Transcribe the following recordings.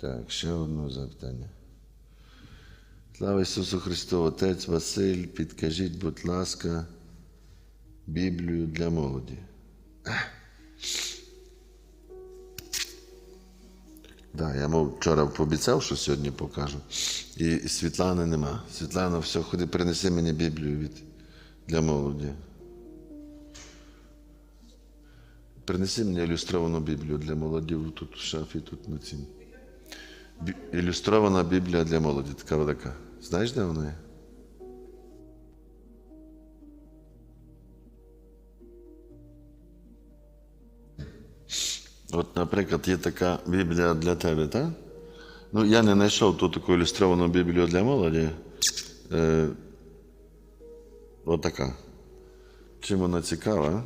Так, ще одне запитання. Слава Ісусу Христу, Отець Василь, підкажіть, будь ласка, Біблію для молоді. Да, я мов вчора пообіцяв, що сьогодні покажу. І, Світлани нема. Світлана, все, ходи, принеси мені Біблію від, для молоді. Принеси мені ілюстровану Біблію для молоді тут в шафі, тут на цім. Ілюстрована Біблія для молоді, така велика. Знаєш, де вона є? От, наприклад, є така Біблія для тебе, так? Ну, я не знайшов ту таку ілюстровану Біблію для молоді. Е, от така. Чим вона цікава?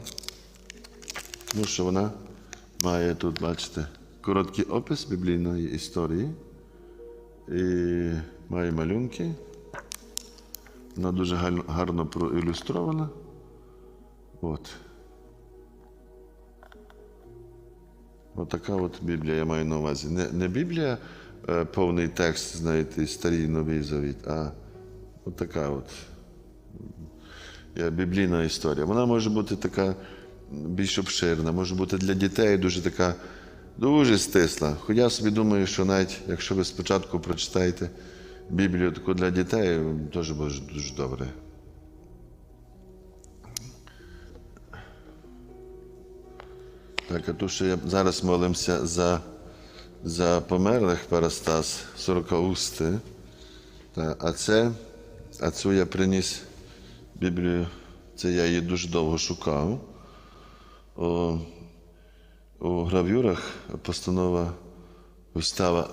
Ну, що вона має тут, бачите, короткий опис біблійної історії і має малюнки. Вона дуже гарно, проілюстрована. От. Отака от Біблія я маю на увазі. Не, не Біблія, е, повний текст, знаєте, старий новий завіт, а от така от біблійна історія. Вона може бути така більш обширна, може бути для дітей дуже така, дуже стисла. Хоча я собі думаю, що навіть якщо ви спочатку прочитаєте Біблію таку для дітей, теж буде дуже добре. Так, а то що я зараз молимося за, за померлих Парастас, сорокаусти. А це, а цю я приніс Біблію, це я її дуже довго шукав. О, у гравюрах постанова Густава,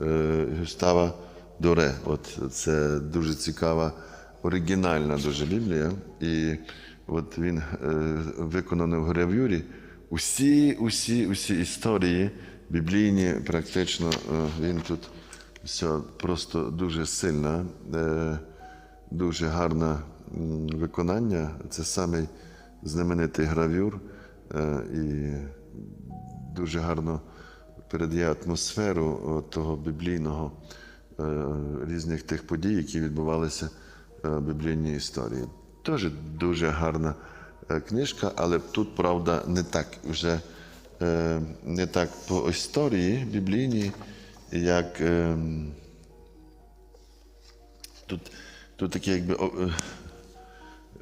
е, Густава Доре. От це дуже цікава, оригінальна дуже Біблія. І от він е, виконаний в гравюрі. Усі, усі, усі історії біблійні, практично е, він тут все просто дуже сильна, е, дуже гарне виконання. Це самий знаменитий гравюр. Е, і дуже гарно передає атмосферу того біблійного е, різних тих подій, які відбувалися е, в біблійній історії. Теж дуже гарна е, книжка, але тут, правда, не так вже е, не так по історії біблійній, як е, тут, тут такі якби е,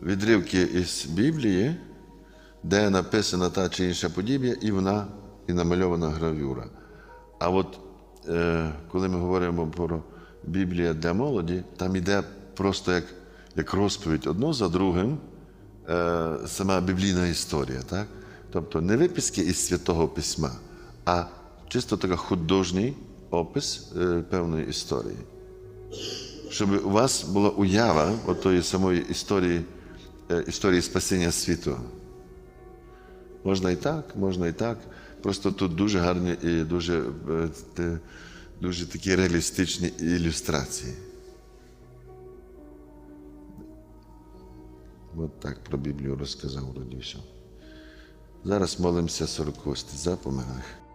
відривки із Біблії, де написана та чи інша подібня, і вона і намальована гравюра. А от е, коли ми говоримо про Біблія для молоді, там йде просто як, як розповідь одно за другим е, сама біблійна історія. Так? Тобто не виписки із святого письма, а чисто така художній опис е, певної історії щоб у вас була уява от тої самої історії, е, історії спасіння світу. Можна і так, можна і так. Просто тут дуже гарні і дуже, е, дуже такі реалістичні ілюстрації. От так про Біблію розказав вроді все. Зараз молимося сорокости за померлих.